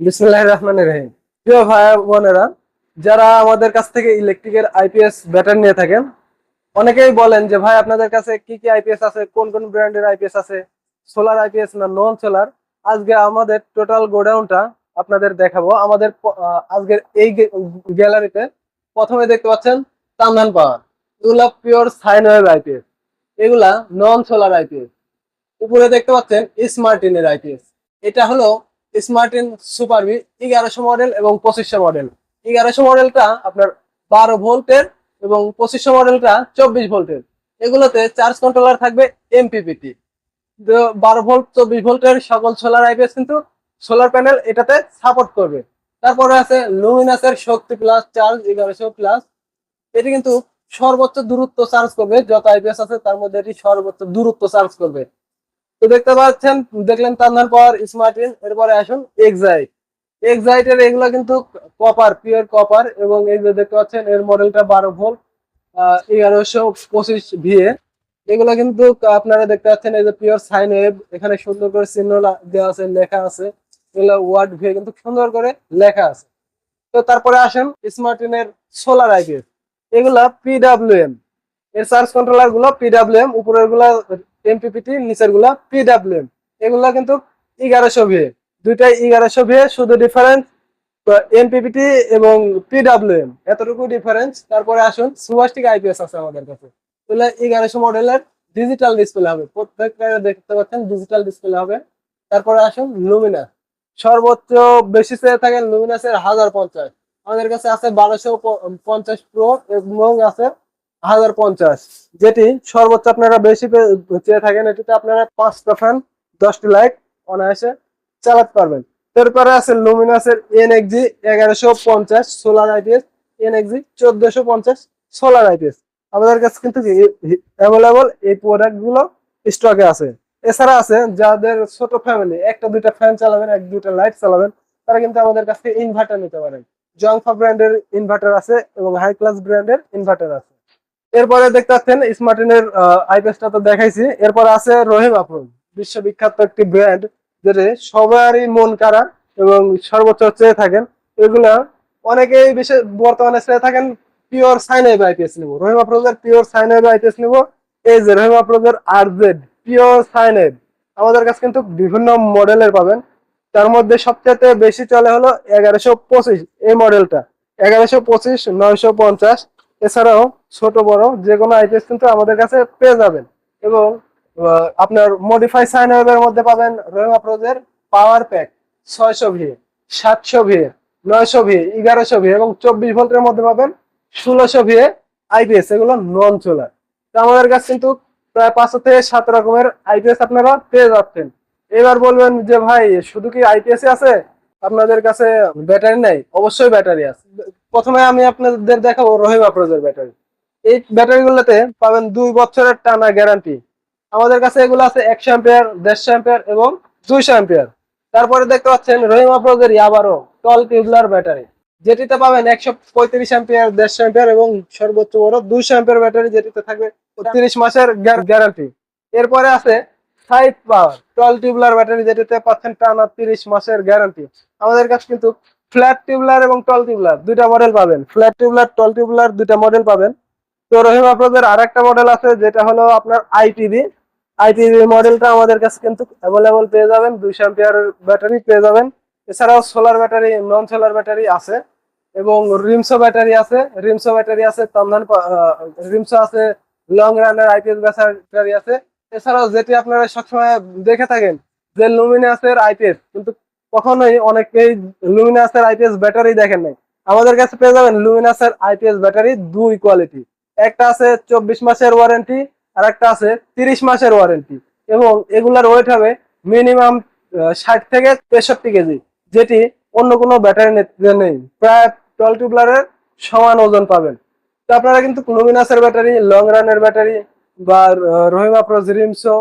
বিসমুল্লাহ রহমান বোনেরা, যারা আমাদের কাছ থেকে ইলেকট্রিকের আইপিএস ব্যাটারি নিয়ে থাকেন, অনেকেই বলেন যে, ভাই, আপনাদের কাছে কি কি আছে? কোন কোন ব্র্যান্ডের আইপিএস আছে? সোলার আইপিএস না নন সোলার? আজকে আমাদের টোটাল গোডাউনটা আপনাদের দেখাবো। আমাদের আজকের এই গ্যালারিতে প্রথমে দেখতে পাচ্ছেন তান্ধান পাওয়ার। এগুলা পিওর সাইন আইপিএস। এগুলা নন সোলার আইপিএস। উপরে দেখতে পাচ্ছেন স্মার্টিনের আইপিএস। এটা হলো স্মার্টিন সুপারবি এগারোশো মডেল এবং পঁচিশশো মডেল এগারোশো মডেলটা আপনার বারো ভোল্টের এবং পঁচিশশো মডেলটা চব্বিশ ভোল্টের। এগুলোতে চার্জ কন্ট্রোলার থাকবে এমপিপিটি বারো ভোল্ট, চব্বিশ ভোল্টের সকল সোলার আইপিএস কিন্তু সোলার প্যানেল এটাতে সাপোর্ট করবে। তারপরে আছে লুমিনাসের শক্তি প্লাস চার্জ এগারোশো প্লাস এটি কিন্তু সর্বোচ্চ দূরত্ব চার্জ করবে, যত আইপিএস আছে তার মধ্যে এটি সর্বোচ্চ দূরত্ব চার্জ করবে। তো দেখতে পাচ্ছেন, দেখলেন তান্দার পাওয়ার স্মার্টিন এরপরে আসুন এক্সাইট এক্সাইটের এগুলো কিন্তু কপার পিওর কপার এবং এই যে দেখতে পাচ্ছেন, এর মডেলটা বারো ভোল্ট এগারোশো পঁচিশ ভিএ এগুলো কিন্তু আপনারা দেখতে পাচ্ছেন, এই যে পিওর সাইন ওয়েভ এখানে সুন্দর করে চিহ্ন দেওয়া আছে, লেখা আছে। এগুলো ওয়ার্ড ভিএ কিন্তু সুন্দর করে লেখা আছে। তো তারপরে আসেন স্মার্টিনের সোলার আইপিএস এগুলা পিডাব্লিউএম এর চার্জ কন্ট্রোলারগুলো পিডাব্লিউএম উপরেরগুলা এমপিপিটি নিচেরগুলা পিডাব্লিউএম এগুলা কিন্তু এগারোশো ভিএ দুইটাই এগারোশো ভিএ শুধু ডিফারেন্স এমপিপিটি এবং পিডাব্লিউএম এতটুকু ডিফারেন্স তারপরে আসুন সুভাষ্টিক আইপিএস আছে আমাদের কাছে। এগুলো এগারোশো মডেলের ডিজিটাল ডিসপ্লে হবে। প্রত্যেকটা দেখতে পাচ্ছেন ডিজিটাল ডিসপ্লে হবে। তারপরে আসুন লুমিনাস সর্বোচ্চ বেশি চেয়ে থাকেন লুমিনাসের হাজার পঞ্চাশ। আমাদের কাছে আছে বারোশো পঞ্চাশ প্রো এবং আছে হাজার পঞ্চাশ। যেটি সর্বোচ্চ আপনারা বেশি চেয়ে থাকেন, এটিতে আপনারা পাঁচটা ফ্যান দশটি লাইট অনায়াসে চালাতে পারবেন। এরপরে আছে লুমিনাসের এনএক্সি এগারোশো পঞ্চাশ সোলার আইপিএস এনএক্সি চোদ্দশো পঞ্চাশ সোলার আইপিএস আমাদের কাছে কিন্তু অ্যাভেলেবল এই প্রোডাক্টগুলো স্টকে আছে। এছাড়া আছে যাদের ছোট ফ্যামিলি একটা, দুইটা ফ্যান চালাবেন, এক, দুইটা লাইট চালাবেন, তারা কিন্তু আমাদের কাছ থেকে ইনভার্টার নিতে পারেন। জংফা ব্র্যান্ডের ইনভার্টার আছে এবং হাই ক্লাস ব্র্যান্ডের ইনভার্টার আছে। এরপরে দেখতে পাচ্ছেন স্মার্টিনের আইপিএসটা তো দেখাইছি। এরপর আছে রহিম আফরুন বিশ্ববিখ্যাত একটি ব্র্যান্ড যেটা সবারই মন কারা এবং সর্বোচ্চ চেয়ে থাকেন। এগুলা অনেকেই বিশেষ বর্তমানে চেয়ে থাকেন পিওর সাইন আইপিএস নিব। রহিম আফরোজের পিওর সাইন আইপিএস নিব, এই যে রহিম আফরোজের আর জেড পিওর সাইন আমাদের কাছে কিন্তু বিভিন্ন মডেলের পাবেন। তার মধ্যে সবচেয়ে বেশি চলে হলো এগারোশো পঁচিশ এই মডেলটা। এগারোশো পঁচিশ, নয়শো পঞ্চাশ এছাড়াও ছোট, বড় যে কোনো আইপিএস কিন্তু আমাদের কাছে পেয়ে যাবেন। এবং আপনার মডিফাই সাইন ওয়েবের মধ্যে পাবেন রহিম আপ্রোজের পাওয়ার প্যাক ছয়শো ভি সাতশো ভি নয়শো ভি এগারোশো ভি এবং চব্বিশ ভোল্টের মধ্যে পাবেন ষোলোশো ভি আইপিএস এগুলো নন চোলার তো আমাদের কাছে কিন্তু প্রায় পাঁচশো থেকে সাত রকমের আইপিএস আপনারা পেয়ে যাচ্ছেন। এবার বলবেন যে ভাই, শুধু কি আইপিএস আছে? আপনাদের কাছে ব্যাটারি নাই? অবশ্যই ব্যাটারি আছে। প্রথমে আমি আপনাদের দেখাবো রহিম আপ্রোজের ব্যাটারি। এই ব্যাটারিগুলোতে পাবেন দুই বছরের টানা গ্যারান্টি আমাদের কাছে এগুলো আছে একশো অ্যাম্পিয়ার দেড়শো অ্যাম্পিয়ার এবং দুইশো অ্যাম্পিয়ার। তারপরে দেখতে পাচ্ছেন রহিম আপ্রোজের ইয়াবারো টল টিউবলার ব্যাটারি। যেটিতে পাবেন একশো পঁয়ত্রিশ অ্যাম্পিয়ার দেড়শো অ্যাম্পিয়ার এবং সর্বোচ্চ বড় দুইশো অ্যাম্পিয়ার ব্যাটারি যেটিতে থাকবে তিরিশ মাসের গ্যারান্টি এরপরে আছে five power tall tubular battery যেটিতে পাচ্ছেন টানা তিরিশ মাসের গ্যারান্টি আমাদের কাছে কিন্তু ফ্ল্যাট টিউবলার এবং টল টিউবলার দুইটা মডেল পাবেন। ফ্ল্যাট টিউবলার টল টিউবলার দুইটা মডেল পাবেন। তো রহিম আফরোজের আর একটা মডেল আছে, যেটা হলো আপনার আইটিভি আইটিভি মডেলটা আমাদের কাছে কিন্তু অ্যাভেলেবল পেয়ে যাবেন, দুইশো অ্যাম্পিয়ার ব্যাটারি পেয়ে যাবেন। এছাড়াও solar battery non solar battery আছে এবং রিমসো ব্যাটারি আছে। রিমসো ব্যাটারি আছে তমধান রিমসো আছে লং রানের আইপিএস ব্যাটারি আছে। এছাড়াও যেটি আপনারা সবসময় দেখে থাকেন, যে লুমিনাসের আইপিএস কিন্তু কখনোই অনেকেই লুমিনাসের আইপিএস ব্যাটারি দেখেন নাই। আমাদের কাছে পেয়ে যাবেন লুমিনাসের আইপিএস ব্যাটারি দুই কোয়ালিটি একটা আছে চব্বিশ মাসের ওয়ারেন্টি আর একটা আছে তিরিশ মাসের ওয়ারেন্টি এবং এগুলার ওয়েট হবে মিনিমাম ষাট থেকে তেষট্টি কেজি, যেটি অন্য কোনো ব্যাটারি নেই। প্রায় টল টিউবলারের সমান ওজন পাবেন। তো আপনারা কিন্তু লুমিনাসের ব্যাটারি লং রানের ব্যাটারি বা রহিমা প্রোজ রিমসো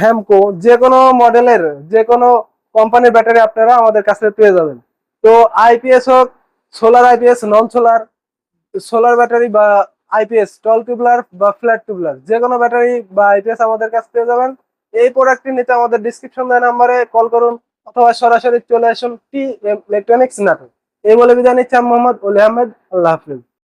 হ্যামকো যে কোনো মডেলের যে কোনো কোম্পানির ব্যাটারি আপনারা আমাদের কাছে পেয়ে যাবেন। তো আইপিএস হোক solar IPS non solar solar battery বা আইপিএস টল টিউবলার বা ফ্ল্যাট টিউবলার যে কোনো ব্যাটারি বা আইপিএস আমাদের কাছে পেয়ে যাবেন। এই প্রোডাক্টটি নিতে আমাদের ডিসক্রিপশন দেওয়া নাম্বারে কল করুন, অথবা সরাসরি চলে আসুন টি ইলেকট্রনিক্স নাটক এই বলে বিদায় নিচ্ছি মোহাম্মদ অলি আহমেদ, আল্লাহ হাফিজ।